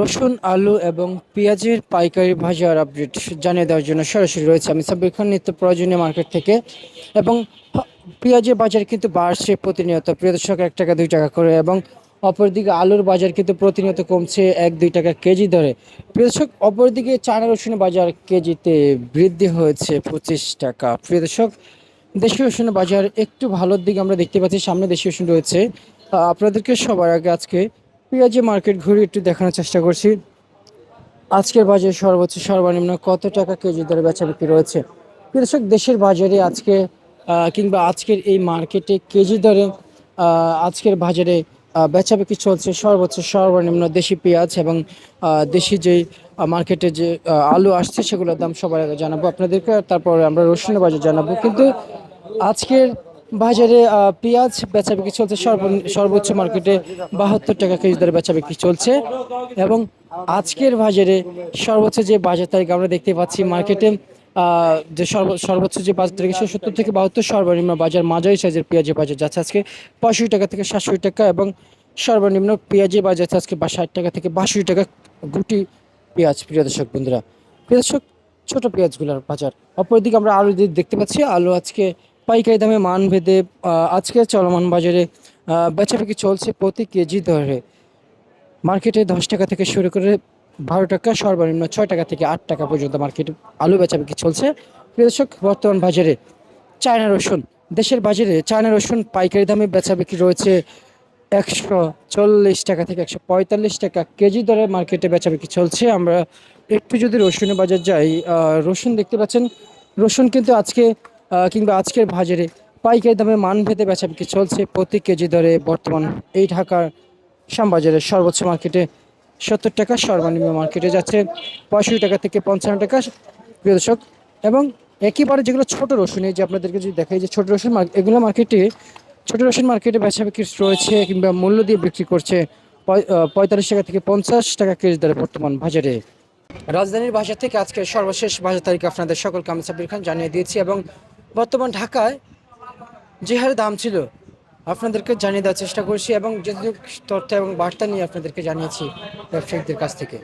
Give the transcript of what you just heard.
রসুন, আলু এবং পেঁয়াজের পাইকারি বাজার আপডেট জানিয়ে দেওয়ার জন্য সরাসরি রয়েছে আমি সাব্বির খান, নিত্য প্রয়োজনীয় মার্কেট থেকে। এবং পেঁয়াজের বাজার কিন্তু বাড়ছে প্রতিনিয়ত। প্রিয় দর্শক, এক টাকা, দুই টাকা করে এবং অপরদিকে আলুর বাজার কিন্তু প্রতিনিয়ত কমছে এক, দুই টাকা কেজি ধরে। প্রিয় দর্শক, অপরদিকে চানা রসুনের বাজার কেজিতে বৃদ্ধি হয়েছে পঁচিশ টাকা। প্রিয় দর্শক, দেশীয় রসুনের বাজার একটু ভালোর দিকে আমরা দেখতে পাচ্ছি। সামনে দেশীয় রসুন রয়েছে। আপনাদেরকে সবার আগে আজকে পেঁয়াজি মার্কেট ঘুরে একটু দেখানোর চেষ্টা করছি। আজকের বাজারে সর্বোচ্চ সর্বনিম্ন কত টাকা কেজি দরে বেচা বিক্রি রয়েছে? কৃষক দেশের বাজারে আজকে কিংবা আজকের এই মার্কেটে কেজি দরে আজকের বাজারে বেচা বিক্রি চলছে সর্বোচ্চ সর্বনিম্ন দেশি পেঁয়াজ এবং দেশি যেই মার্কেটে যে আলু আসছে সেগুলোর দাম সবার আগে জানাব আপনাদেরকে। তারপরে আমরা রসুনের বাজার জানাব। কিন্তু আজকের বাজারে পেঁয়াজ বেচা বিক্রি চলছে, সর্ব- সর্বোচ্চ মার্কেটে বাহাত্তর টাকা কেজি দরে বেচা বিক্রি চলছে। এবং আজকের বাজারে সর্বোচ্চ যে বাজার তারিখ আমরা দেখতে পাচ্ছি, মার্কেটে যে সর্ব- সর্বোচ্চ যে বাজার তারিখ সত্তর থেকে বাহাত্তর সর্বনিম্ন বাজার, মাঝারি সাইজের পেঁয়াজের বাজার যাচ্ছে আজকে পঁয়ষট্টি টাকা থেকে সাতষট্টি টাকা এবং সর্বনিম্ন পেঁয়াজের বাজার যাচ্ছে আজকে ষাট টাকা থেকে বাষট্টি টাকা গুটি পেঁয়াজ। প্রিয় দর্শক বন্ধুরা, প্রিয় দর্শক, ছোট পেঁয়াজগুলোর বাজার। অপরদিকে আমরা আলু দেখতে পাচ্ছি, আলু আজকে পাইকারি দামে মান ভেদে আজকে চলমান বাজারে আহ, বেচাবিক্রি চলছে প্রতি কেজি দরে। মার্কেটে দশ টাকা থেকে শুরু করে বারো টাকা সর্বনিম্ন ছয় টাকা থেকে আট টাকা পর্যন্ত মার্কেটে আলু বেচাবিক্রি চলছে। দর্শক বর্তমান বাজারে চায়না রসুন। দেশের বাজারে চায়না রসুন পাইকারি দামে বেচাবিক্রি রয়েছে একশো চল্লিশ টাকা থেকে একশো পঁয়তাল্লিশ টাকা কেজি দরে মার্কেটে বেচা বিক্রি চলছে। আমরা একটু যদি রসুনের বাজার যাই রসুন দেখতে পাচ্ছেন। রসুন কিন্তু আজকে কিংবা আজকের বাজারে পাইকারি দামে মান ভেদে বেচা বিক্রি চলছে প্রতি কেজি দরে বর্তমান এই ঢাকার শ্যামবাজারের সর্বোচ্চ মার্কেটে। সত্তর টাকা সর্বনিম্ন মার্কেটে যাচ্ছে পঁয়ষট্টি টাকা থেকে পঞ্চান্ন টাকা প্রিয় দর্শক। এবং একেবারে যেগুলো ছোট রসুন, এই যে আপনাদেরকে যদি দেখাই যে ছোট রসুন এগুলো মার্কেটে, ছোট রসুন মার্কেটে বেচা বিক্রি রয়েছে কিংবা মূল্য দিয়ে বিক্রি করছে পঁয়তাল্লিশ টাকা থেকে পঞ্চাশ টাকা কেজি দরে বর্তমান বাজারে। রাজধানীর বাজার থেকে আজকে সর্বশেষ বাজার তারিখ আপনাদের সকলকে আমি সাব্বির খান জানিয়ে দিয়েছি এবং বর্তমান ঢাকায় যে হারে দাম ছিল, আপনাদেরকে জানিয়ে দেওয়ার চেষ্টা করছি এবং যেহেতু তথ্য এবং বার্তা নিয়ে আপনাদেরকে জানিয়েছি ব্যবসায়ীদের কাছ থেকে।